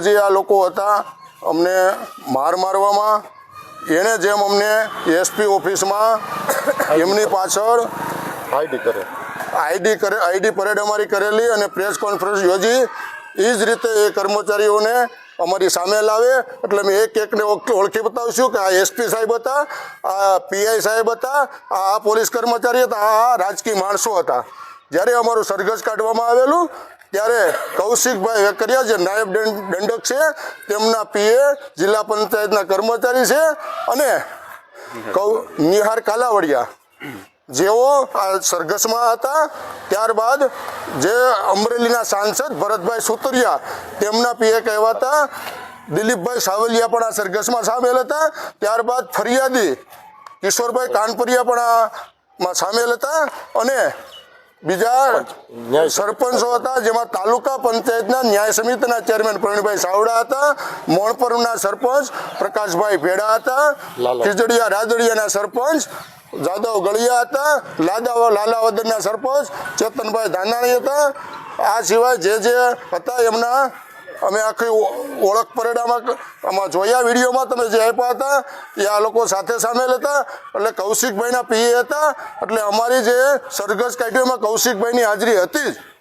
જે આ લોકો હતા અમને માર મારવામાં એણે જેમ અમને એસપી ઓફિસમાં એમની પાછળ આઈડી કરે. આઈડી કરે આઈડી પરેડ અમારી કરેલી અને પ્રેસ કોન્ફરન્સ યોજી. એ જ રીતે એ કર્મચારીઓને અમારી સામે લાવે. એટલે અમે એક એકને ઓળખ- બતાવીશું કે આ એસપી સાહેબ હતા આ પીઆઈ સાહેબ હતા આ પોલીસ કર્મચારી હતા આ આ રાજકીય માણસો હતા. જ્યારે અમારું સરઘસ કાઢવામાં આવેલું ત્યારે કૌશિકભાઈ વેકરિયા જે નાયબ દંડ- દંડક છે, તેમના પીએ જિલ્લા પંચાયતના કર્મચારી છે અને કૌ, નિહાર કાલાવડિયા. જેઓ આ સરઘસમાં હતા, ત્યારબાદ જે અમરેલીના સાંસદ ભરતભાઈ સુતરિયા, તેમના પીએ કહેવાતા દિલીપભાઈ સાવલિયા પણ આ સરઘસમાં સામેલ હતા. ત્યારબાદ ફરિયાદી કિશોરભાઈ કાનપુરિયા પણ આમાં સામેલ હતા અને બીજા સરપંચો હતા જેમાં તાલુકા પંચાયતના ન્યાય સમિતિના ચેરમેન પ્રવીણભાઈ સાવડા હતા મોણપરના સરપંચ પ્રકાશભાઈ ભેડા હતા ખીજડીયા રાદડિયાના સરપંચ જાદવ ગળિયા હતા લાદા લાલાવદરના સરપંચ ચેતનભાઈ ધાનાણી હતા. આ સિવાય જે જે હતા એમના અમે આખી ઓળખ પરેડામાં આમાં જોયા વિડીયોમાં તમે જે આપ્યા હતા, એ આ લોકો સાથે સામેલ હતા. એટલે કૌશિકભાઈના પીએ હતા. એટલે અમારી જે સરઘસ કાઢ્યોમાં કૌશિકભાઈની હાજરી હતી જ.